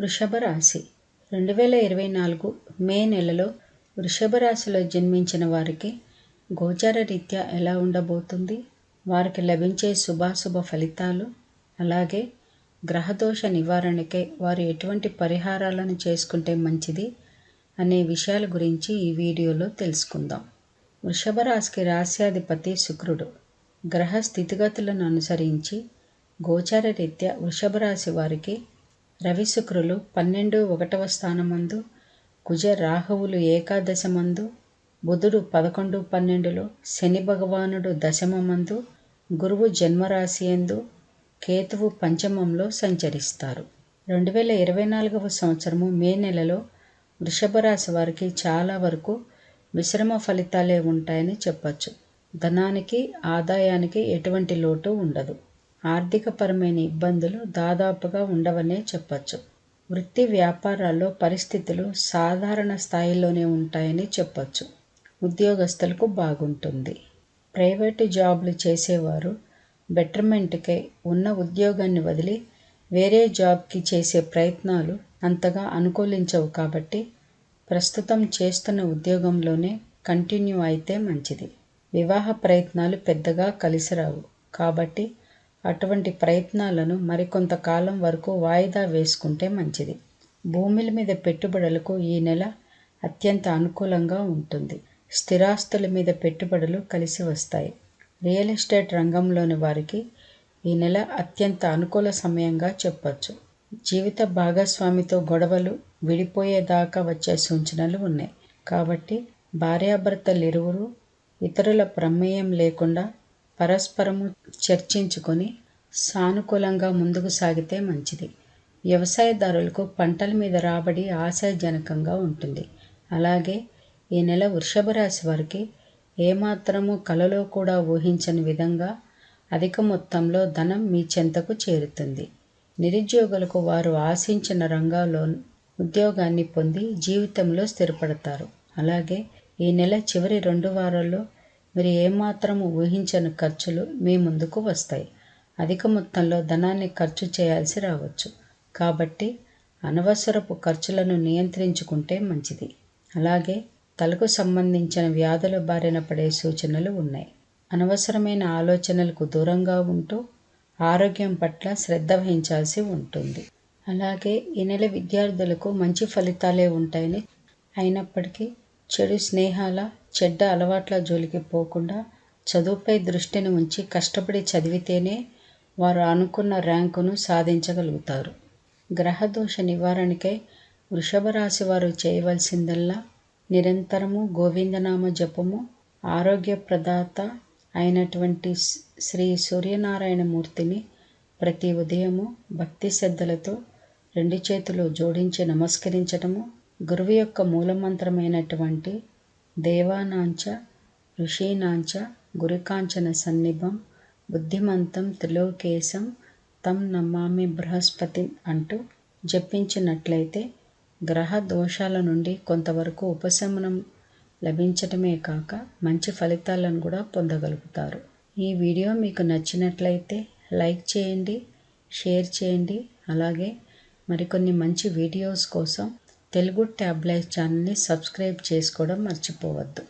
వృషభ రాశి రెండు వేల ఇరవై నాలుగు మే నెలలో వృషభ రాశిలో జన్మించిన వారికి గోచార రీత్యా ఎలా ఉండబోతుంది? వారికి లభించే శుభాశుభ ఫలితాలు అలాగే గ్రహదోష నివారణకై వారు ఎటువంటి పరిహారాలను చేసుకుంటే మంచిది అనే విషయాల గురించి ఈ వీడియోలో తెలుసుకుందాం. వృషభ రాశికి రాశ్యాధిపతి శుక్రుడు. గ్రహ స్థితిగతులను అనుసరించి గోచార రీత్యా వృషభ రాశి వారికి రవిశుక్రులు పన్నెండు ఒకటవ స్థానమందు కుజ రాహువులు ఏకాదశమందు బుధుడు పదకొండు పన్నెండులో శని భగవానుడు దశమమందు గురువు జన్మరాశి ఎందు కేతువు పంచమంలో సంచరిస్తారు. రెండు వేల ఇరవై నాలుగవ సంవత్సరము మే నెలలో వృషభ రాశి వారికి చాలా వరకు మిశ్రమ ఫలితాలే ఉంటాయని చెప్పచ్చు. ధనానికి ఆదాయానికి ఎటువంటి లోటు ఉండదు. ఆర్థికపరమైన ఇబ్బందులు దాదాపుగా ఉండవనే చెప్పచ్చు. వృత్తి వ్యాపారాల్లో పరిస్థితులు సాధారణ స్థాయిలోనే ఉంటాయని చెప్పచ్చు. ఉద్యోగస్తులకు బాగుంటుంది. ప్రైవేటు జాబ్లు చేసేవారు బెటర్మెంట్కై ఉన్న ఉద్యోగాన్ని వదిలి వేరే జాబ్కి చేసే ప్రయత్నాలు అంతగా అనుకూలించవు కాబట్టి ప్రస్తుతం చేస్తున్న ఉద్యోగంలోనే కంటిన్యూ అయితే మంచిది. వివాహ ప్రయత్నాలు పెద్దగా కలిసిరావు కాబట్టి అటువంటి ప్రయత్నాలను మరికొంతకాలం వరకు వాయిదా వేసుకుంటే మంచిది. భూముల మీద పెట్టుబడులకు ఈ నెల అత్యంత అనుకూలంగా ఉంటుంది. స్థిరాస్తుల మీద పెట్టుబడులు కలిసి వస్తాయి. రియల్ ఎస్టేట్ రంగంలోని వారికి ఈ నెల అత్యంత అనుకూల సమయంగా చెప్పచ్చు. జీవిత భాగస్వామితో గొడవలు విడిపోయేదాకా వచ్చే సూచనలు ఉన్నాయి. కాబట్టి భార్యాభర్తలు ఇరువురు ఇతరుల ప్రమేయం లేకుండా పరస్పరము చర్చించుకొని సానుకూలంగా ముందుకు సాగితే మంచిది. వ్యవసాయదారులకు పంటల మీద రాబడి ఆశాజనకంగా ఉంటుంది. అలాగే ఈ నెల వృషభ రాశి వారికి ఏమాత్రము కలలో కూడా ఊహించని విధంగా అధిక మొత్తంలో ధనం మీ చెంతకు చేరుతుంది. నిరుద్యోగులకు వారు ఆశించిన రంగాల్లో ఉద్యోగాన్ని పొంది జీవితంలో స్థిరపడతారు. అలాగే ఈ నెల చివరి రెండు వారాల్లో మీరు ఏమాత్రము ఊహించని ఖర్చులు మీ ముందుకు వస్తాయి. అధిక మొత్తంలో ధనాన్ని ఖర్చు చేయాల్సి రావచ్చు. కాబట్టి అనవసరపు ఖర్చులను నియంత్రించుకుంటే మంచిది. అలాగే తలకు సంబంధించిన వ్యాధుల బారిన పడే సూచనలు ఉన్నాయి. అనవసరమైన ఆలోచనలకు దూరంగా ఉంటూ ఆరోగ్యం పట్ల శ్రద్ధ వహించాల్సి ఉంటుంది. అలాగే ఈ నెల విద్యార్థులకు మంచి ఫలితాలే ఉంటాయని అయినప్పటికీ చెడు స్నేహాల చెడ్డ అలవాట్ల జోలికి పోకుండా చదువుపై దృష్టిని ఉంచి కష్టపడి చదివితేనే వారు అనుకున్న ర్యాంకును సాధించగలుగుతారు. గ్రహదోష నివారణకై వృషభ రాశి వారు చేయవలసిందల్లా నిరంతరము గోవిందనామ జపము ఆరోగ్య ప్రదాత అయినటువంటి శ్రీ సూర్యనారాయణ మూర్తిని ప్రతి ఉదయము భక్తి శ్రద్ధలతో రెండు చేతులు జోడించి నమస్కరించటము గురువు యొక్క మూలమంత్రమైనటువంటి దేవానాంచ ఋషీనాంచ గురుకాంచన సన్నిభం బుద్ధిమంతం త్రిలోకేశం తం నమామి బృహస్పతి అంటూ జపించినట్లయితే గ్రహ దోషాల నుండి కొంతవరకు ఉపశమనం లభించటమే కాక మంచి ఫలితాలను కూడా పొందగలుగుతారు. ఈ వీడియో మీకు నచ్చినట్లయితే లైక్ చేయండి షేర్ చేయండి అలాగే మరికొన్ని మంచి వీడియోస్ కోసం తెలుగు ట్యాబ్లైట్ ఛానల్ని సబ్స్క్రైబ్ చేసుకోవడం మర్చిపోవద్దు.